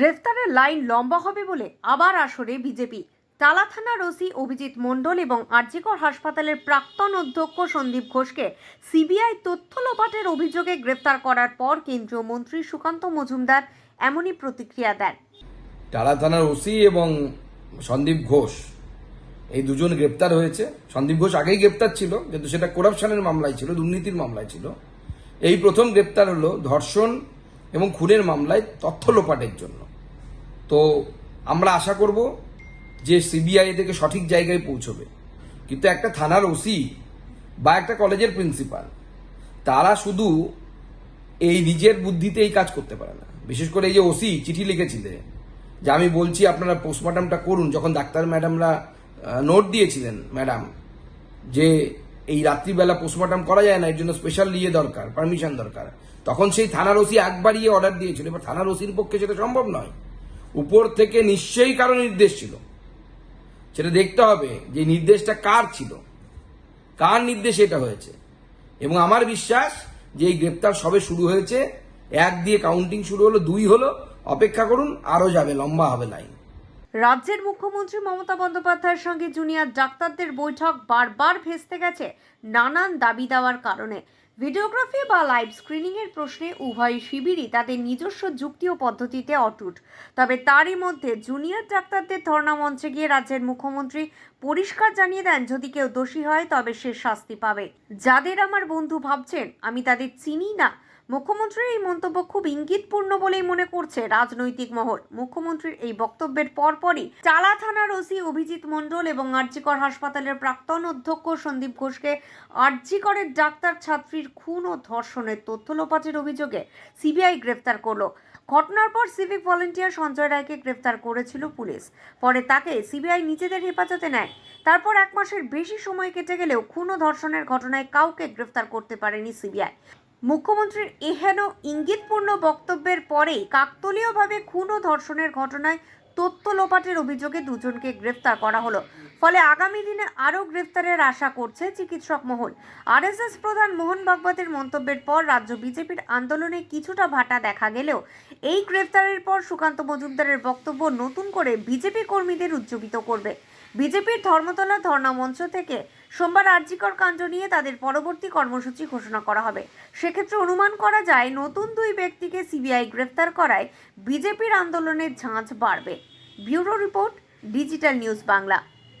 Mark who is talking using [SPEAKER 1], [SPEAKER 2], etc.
[SPEAKER 1] গ্রেফতারের লাইন লম্বা হবে বলে আবার আসরে বিজেপি। টালা থানার ওসি অভিজিৎ মণ্ডল এবং আরজিকর হাসপাতালের প্রাক্তন অধ্যক্ষ সন্দীপ ঘোষকে সিবিআই তথ্য লোপাটের অভিযোগে গ্রেফতার করার পর কেন্দ্রীয় মন্ত্রী সুকান্ত মজুমদার এমনই প্রতিক্রিয়া দেন।
[SPEAKER 2] টালা থানার ওসি এবং সন্দীপ ঘোষ, এই দুজন গ্রেপ্তার হয়েছে। সন্দীপ ঘোষ আগেই গ্রেপ্তার ছিল, কিন্তু সেটা করাপশনের মামলায় ছিল, দুর্নীতির মামলায় ছিল। এই প্রথম গ্রেপ্তার হলো ধর্ষণ এবং খুনের মামলায় তথ্য লোপাটের জন্য। তো আমরা আশা করব যে সিবিআই থেকে সঠিক জায়গায় পৌঁছবে। কিন্তু একটা থানার ওসি বা একটা কলেজের প্রিন্সিপাল, তারা শুধু এই নিজের বুদ্ধিতে এই কাজ করতে পারে না। বিশেষ করে এই যে ওসি চিঠি লিখেছিলেন যে আমি বলছি আপনারা পোস্টমর্টমটা করুন, যখন ডাক্তার ম্যাডামরা নোট দিয়েছিলেন ম্যাডাম, যে এই রাত্রিবেলা পোস্টমর্টম করা যায় না, এর জন্য স্পেশাল ইয়ে দরকার পারমিশন দরকার, তখন সেই থানার ওসি একবার ইয়ে অর্ডার দিয়েছিল। এবার থানার ওসির পক্ষে সেটা সম্ভব নয়। উপর থেকে নিশ্চয়ই কারও নির্দেশ ছিল। সেটা দেখতে হবে যে নির্দেশটা কার ছিল। কার নির্দেশে এটা হয়েছে? এবং আমার বিশ্বাস যে এই গ্রেপ্তার সবে শুরু হয়েছে, এক দিয়ে কাউন্টিং শুরু হলো, দুই হলো, অপেক্ষা করুন আরও যাবে, লম্বা হবে লাইন
[SPEAKER 1] রাজ্যের মুখ্যমন্ত্রী মমতা বন্দ্যোপাধ্যায়ের সঙ্গে জুনিয়র ডাক্তারদের বৈঠক বারবার ভেস্তে গেছে নানান দাবি দেওয়ার কারণে। ভিডিওগ্রাফি বা লাইভ স্ক্রিনিংয়ের প্রশ্নে উভয় শিবিরই তাদের নিজস্ব যুক্তি ও পদ্ধতিতে অটুট। তবে তারই মধ্যে জুনিয়র ডাক্তারদের ধর্ণা মঞ্চে গিয়ে রাজ্যের মুখ্যমন্ত্রী পরিষ্কার জানিয়ে দেন, যদি কেউ দোষী হয় তবে সে শাস্তি পাবে। যাদের আমার বন্ধু ভাবছেন, আমি তাদের চিনি না মুখ্যমন্ত্রীর এই মন্তব্য খুব ইঙ্গিতপূর্ণ বলেই মনে করছে রাজনৈতিক মহল। মুখ্যমন্ত্রীর এই বক্তব্যের পরপরই চালা থানার ওসি অভিজিৎ মণ্ডল এবং আরজিকর হাসপাতালের প্রাক্তন অধ্যক্ষ সন্দীপ ঘোষকে আরজিকরের ডাক্তার ছাত্রীর খুন ও ধর্ষণের তথ্য লোপাটের অভিযোগে সিবিআই গ্রেফতার করল। ঘটনার পর সিভিক ভলেন্টিয়ার সঞ্জয় রায়কে গ্রেফতার করেছিল পুলিশ। পরে তাকে সিবিআই নিজেদের হেফাজতে নেয়। তারপর এক মাসের বেশি সময় কেটে গেলেও খুন ও ধর্ষণের ঘটনায় কাউকে গ্রেফতার করতে পারেনি সিবিআই। মুখ্যমন্ত্রীর এহেন ইঙ্গিতপূর্ণ বক্তব্যের পরেই কাকতলীয়ভাবে খুন ও ধর্ষণের ঘটনায় তথ্য লোপাটের অভিযোগে দুজনকে গ্রেফতার করা হলো। ফলে আগামী দিনে আরও গ্রেফতারের আশা করছে চিকিৎসক মহল। আরএসএস প্রধান মোহন ভাগবতের মন্তব্যের পর রাজ্য বিজেপির আন্দোলনে কিছুটা ভাটা দেখা গেলেও এই গ্রেফতারের পর সুকান্ত মজুমদারের বক্তব্য নতুন করে বিজেপি কর্মীদের উজ্জীবিত করবে। বিজেপির ধর্মতলা ধর্ণা মঞ্চ থেকে সোমবার আর্জিকর কাণ্ড নিয়ে তাদের পরবর্তী কর্মসূচি ঘোষণা করা হবে। সেক্ষেত্রে অনুমান করা যায়, নতুন দুই ব্যক্তিকে সিবিআই গ্রেফতার করায় বিজেপির আন্দোলনের ঝাঁঝ বাড়বে। Bureau report, digital news Bangla.